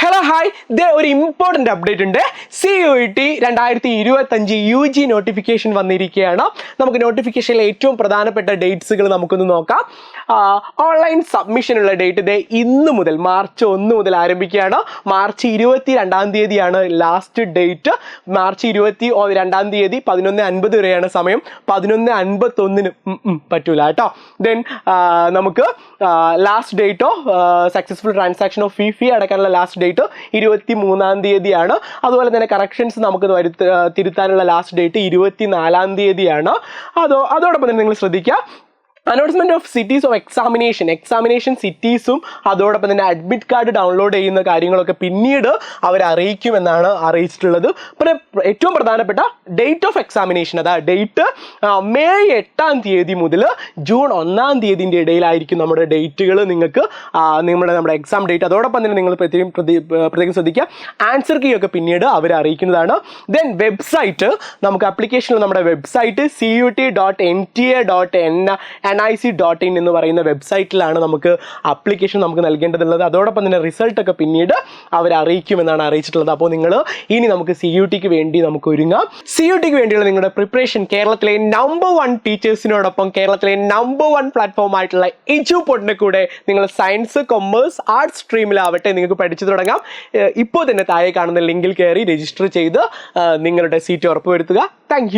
Hello hi ദേ ഒരു important update ഉണ്ട്. സി യു ടി രണ്ടായിരത്തി ഇരുപത്തഞ്ച് യു ജി നോട്ടിഫിക്കേഷൻ വന്നിരിക്കുകയാണ്. നമുക്ക് നോട്ടിഫിക്കേഷനിലെ ഏറ്റവും പ്രധാനപ്പെട്ട ഡേറ്റ്സുകൾ നമുക്കൊന്ന് നോക്കാം. ഓൺലൈൻ സബ്മിഷനുള്ള ഡേറ്റ് ദേ ഇന്ന് മുതൽ മാർച്ച് ഒന്ന് മുതൽ ആരംഭിക്കുകയാണ്. മാർച്ച് ഇരുപത്തി രണ്ടാം തീയതിയാണ് ലാസ്റ്റ് ഡേറ്റ് മാർച്ച് ഇരുപത്തി രണ്ടാം തീയതി പതിനൊന്ന് അൻപത് വരെയാണ് സമയം. പതിനൊന്ന് അൻപത്തൊന്നിന് പറ്റൂല കേട്ടോ. ദെൻ നമുക്ക് last ഡേറ്റോ successful transaction of fee fee അടക്കാനുള്ള last date ഇരുപത്തി മൂന്നാം തീയതിയാണ്. അതുപോലെ തന്നെ കറക്ഷൻസ് നമുക്ക് വരുത്ത തിരുത്താനുള്ള ലാസ്റ്റ് ഡേറ്റ് ഇരുപത്തി നാലാം തീയതിയാണ്. അതോ അതോടൊപ്പം തന്നെ നിങ്ങൾ ശ്രദ്ധിക്കുക. Announcement of cities of examination examination സിറ്റീസും അതോടൊപ്പം തന്നെ അഡ്മിറ്റ് കാർഡ് ഡൗൺലോഡ് ചെയ്യുന്ന കാര്യങ്ങളൊക്കെ പിന്നീട് അവർ അറിയിക്കുമെന്നാണ് അറിയിച്ചിട്ടുള്ളത്. പിന്നെ ഏറ്റവും പ്രധാനപ്പെട്ട ഡേറ്റ് ഓഫ് എക്സാമിനേഷൻ അതാ ഡേറ്റ് മെയ് എട്ടാം തീയതി മുതൽ ജൂൺ ഒന്നാം തീയതിന്റെ ഇടയിലായിരിക്കും നമ്മുടെ ഡേറ്റുകൾ നിങ്ങൾക്ക് നിങ്ങളുടെ നമ്മുടെ എക്സാം ഡേറ്റ് അതോടൊപ്പം തന്നെ നിങ്ങൾ പ്രത്യേകം പ്രത്യേകം ശ്രദ്ധിക്കുക. ആൻസർ കീ ഒക്കെ പിന്നീട് അവർ അറിയിക്കുന്നതാണ്. ദെൻ വെബ്സൈറ്റ് നമുക്ക് ആപ്ലിക്കേഷനിൽ നമ്മുടെ website C U T dot N T A dot N I C dot in എന്ന് പറയുന്ന വെബ്സൈറ്റിലാണ് നമുക്ക് അപ്ലിക്കേഷൻ നമുക്ക് നൽകേണ്ടതുള്ളത്. അതോടൊപ്പം തന്നെ റിസൾട്ട് ഒക്കെ പിന്നീട് അവർ അറിയിക്കുമെന്നാണ് അറിയിച്ചിട്ടുള്ളത്. അപ്പോൾ നിങ്ങൾ ഇനി നമുക്ക് സി യു ടിക്ക് വേണ്ടി നമുക്ക് ഒരുങ്ങാം. സി യു ടിക്ക് വേണ്ടിയുള്ള നിങ്ങളുടെ പ്രിപ്പറേഷൻ കേരളത്തിലെ നമ്പർ വൺ ടീച്ചേഴ്സിനോടൊപ്പം കേരളത്തിലെ നമ്പർ വൺ പ്ലാറ്റ്ഫോം ആയിട്ടുള്ള ഇജു പൊട്ടിനെ കൂടെ നിങ്ങൾ സയൻസ് കൊമേഴ്സ് ആർട്സ് സ്ട്രീമിലാവട്ടെ നിങ്ങൾക്ക് പഠിച്ചു തുടങ്ങാം. ഇപ്പോൾ തന്നെ താഴെ കാണുന്ന ലിങ്കിൽ കയറി രജിസ്റ്റർ ചെയ്ത് നിങ്ങളുടെ സീറ്റ് ഉറപ്പുവരുത്തുക. താങ്ക്